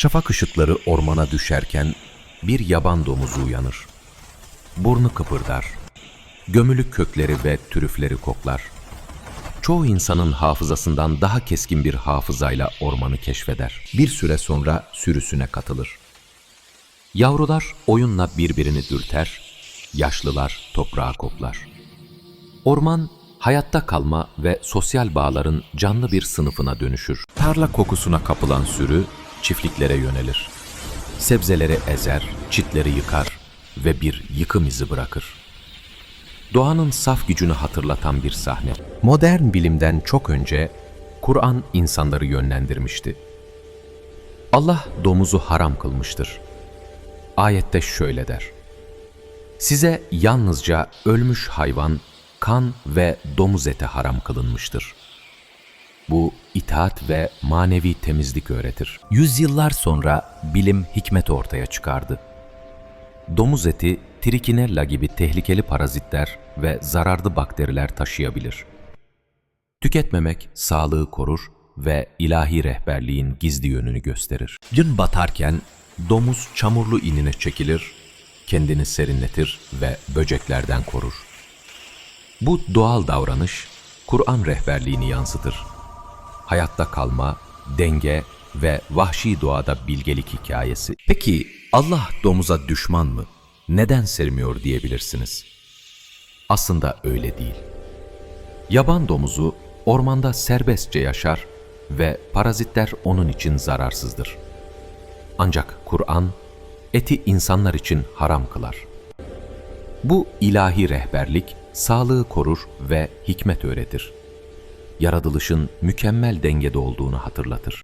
Şafak ışıkları ormana düşerken bir yaban domuzu uyanır. Burnu kıpırdar. Gömülü kökleri ve türüfleri koklar. Çoğu insanın hafızasından daha keskin bir hafızayla ormanı keşfeder. Bir süre sonra sürüsüne katılır. Yavrular oyunla birbirini dürter, yaşlılar toprağa koklar. Orman, hayatta kalma ve sosyal bağların canlı bir sınıfına dönüşür. Tarla kokusuna kapılan sürü çiftliklere yönelir. Sebzeleri ezer, çitleri yıkar ve bir yıkım izi bırakır. Doğanın saf gücünü hatırlatan bir sahne. Modern bilimden çok önce Kur'an insanları yönlendirmişti. Allah domuzu haram kılmıştır. Ayette şöyle der. Size yalnızca ölmüş hayvan, kan ve domuz eti haram kılınmıştır. Bu itaat ve manevi temizlik öğretir. Yüzyıllar sonra bilim hikmet ortaya çıkardı. Domuz eti, trikinella gibi tehlikeli parazitler ve zararlı bakteriler taşıyabilir. Tüketmemek sağlığı korur ve ilahi rehberliğin gizli yönünü gösterir. Gün batarken domuz çamurlu inine çekilir, kendini serinletir ve böceklerden korur. Bu doğal davranış Kur'an rehberliğini yansıtır. Hayatta kalma, denge ve vahşi doğada bilgelik hikayesi. Peki Allah domuza düşman mı? Neden sevmiyor diyebilirsiniz. Aslında öyle değil. Yaban domuzu ormanda serbestçe yaşar ve parazitler onun için zararsızdır. Ancak Kur'an eti insanlar için haram kılar. Bu ilahi rehberlik sağlığı korur ve hikmet öğretir. Yaratılışın mükemmel dengede olduğunu hatırlatır.